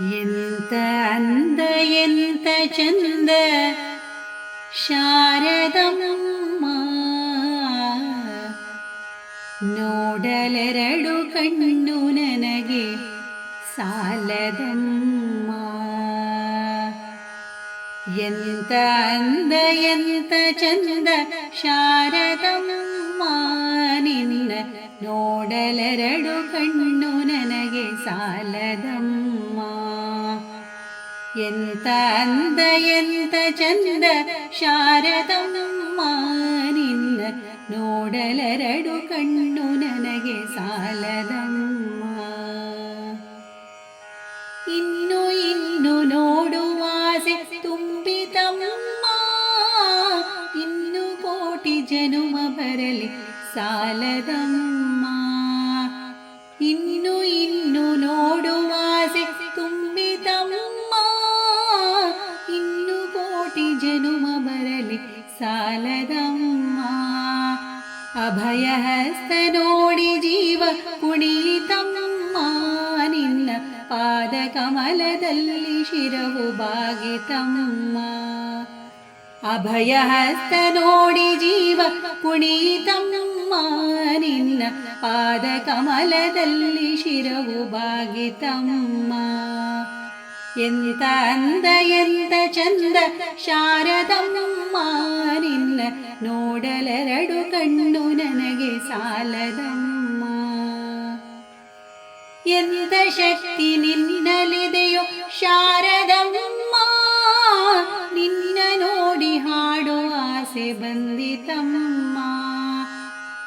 ಎಂತ ಅಂದ, ಎಂತ ಚಂದ, ಶಾರದಮ್ಮ. ನೋಡಲೆರಡು ಕಣ್ಣು ನನಗೆ ಸಾಲದಮ್ಮ. ಎಂತ ಅಂದ, ಎಂತ ಚಂದ, ಶಾರದಮ್ಮ. ನಿನ್ನ ನೋಡಲೆರಡು ಕಣ್ಣು ನನಗೆ ಸಾಲದಮ್ಮ. ಎಂತ ಅಂದ, ಎಂತ ಚಂದ, ಶಾರದಮ್ಮ ನಿನ್ನ ನೋಡಲೆರಡು ಕಣ್ಣು ನನಗೆ ಸಾಲದಮ್ಮ. ಇನ್ನು ಇನ್ನು ನೋಡುವಾಸೆ ತುಂಬಿತಮ್ಮ. ಇನ್ನು ಕೋಟಿ ಜನುಮ ಬರಲಿ ಸಾಲದಮ್ಮ, ಇನ್ನು ಇನ್ನು ನೋಡುವ ತುಂಬಿತಮ್ಮ ಇನ್ನು ಕೋಟಿ ಜನುಮ ಬರಲಿ ಸಾಲದಮ್ಮ. ಅಭಯ ಹಸ್ತ ನೋಡಿ ಜೀವ ಕುಣಿತಮ್ಮ, ನಿನ್ನ ಪಾದ ಕಮಲದಲ್ಲಿ ಶಿರವು ಬಾಗಿತಮ್ಮ. ಅಭಯ ಹಸ್ತ ನೋಡಿ ಜೀವ ಕುಣಿತಮ್ಮ ನಿನ್ನ ಪಾದ ಕಮಲದಲ್ಲಿ ಶಿರವು ಬಾಗಿತಮ್ಮ. ಎಂತ ಅಂದ, ಎಂತ ಚಂದ, ಶಾರದಮ್ಮ, ನಿನ್ನ ನೋಡಲೆರಡು ಕಣ್ಣು ನನಗೆ ಸಾಲದಮ್ಮ. ಎಂತ ಶಕ್ತಿ ನಿನ್ನಲಿದೆಯೋ ಶಾರದಮ್ಮ, ನಿನ್ನ ನೋಡಿ ಹಾಡೋ ಆಸೆ ಬಂದಿತಮ್ಮ.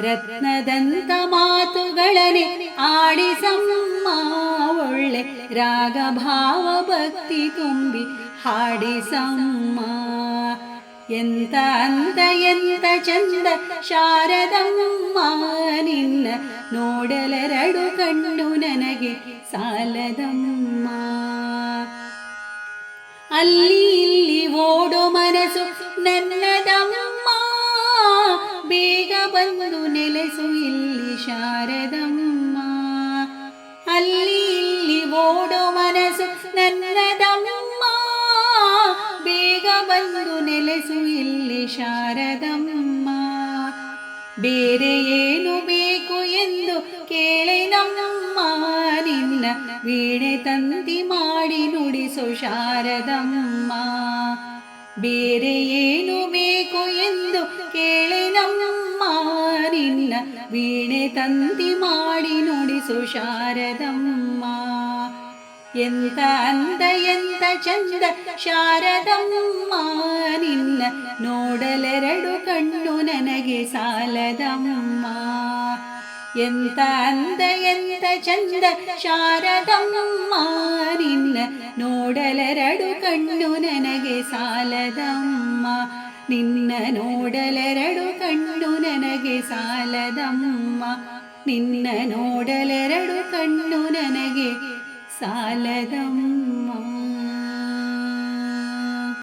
ರತ್ನದಂತ ಮಾತುಗಳನೆ ಆಡಿಸಮ್ಮ. ಒಳ್ಳೆ ರಾಗ ಭಾವ ಭಕ್ತಿ ತುಂಬಿ ಹಾಡಿಸಮ್ಮ. ಎಂತ ಅಂದ ಎಂತ ಚಂದ ಶಾರದಮ್ಮ. ನಿನ್ನ ನೋಡಲೆರಡು ಕಣ್ಣು ನನಗೆ ಸಾಲದಮ್ಮ. ಅಲ್ಲಿ ಇಲ್ಲಿ ಓಡೋ ಮನಸ್ಸು ನನ್ನದಮ್ಮ. ಬೇಗ ಬಂದು ನೆಲೆಸು ಇಲ್ಲಿ ಶಾರದಮ್ಮ. ಅಲ್ಲಿ ಇಲ್ಲಿ ಓಡೋ ಮನಸ್ಸು ನನ್ನದಮ್ಮ ಬೇಗ ಬಂದು ನೆಲೆಸು ಇಲ್ಲಿ ಶಾರದಮ್ಮ. ಬೇರೆ ಏನು ಬೇಕು ಎಂದು ಕೇಳೆನಮ್ಮ ನಿನ್ನ ವೀಣೆ ತಂದಿ ಮಾಡಿ ನುಡಿಸು ಶಾರದಮ್ಮ. ಬೇರೆ ಏನು ಬೇಕು ಎಂದು ಕೇಳೆನಮ್ಮ ನಿನ್ನ ವೀಣೆ ತಂತಿ ಮಾಡಿ ನುಡಿಸು ಶಾರದಮ್ಮ ಎಂತ ಅಂದ, ಎಂತ ಚಂದ ಶಾರದಮ್ಮ, ನಿನ್ನ ನೋಡಲೆರಡು ಕಣ್ಣು ನನಗೆ ಸಾಲದಮ್ಮ. ಎಂತ ಅಂದ, ಎಂತ ಚಂದ ಶಾರದಮ್ಮ ನಿನ್ನ ನೋಡಲೆರಡು ಕಣ್ಣು ನನಗೆ ಸಾಲದಮ್ಮ. ನಿನ್ನ ನೋಡಲೆರಡು ಕಣ್ಣು ನನಗೆ ಸಾಲದಮ್ಮ. ನಿನ್ನ ನೋಡಲೆರಡು ಕಣ್ಣು ನನಗೆ ಸಾಲದಮ್ಮ.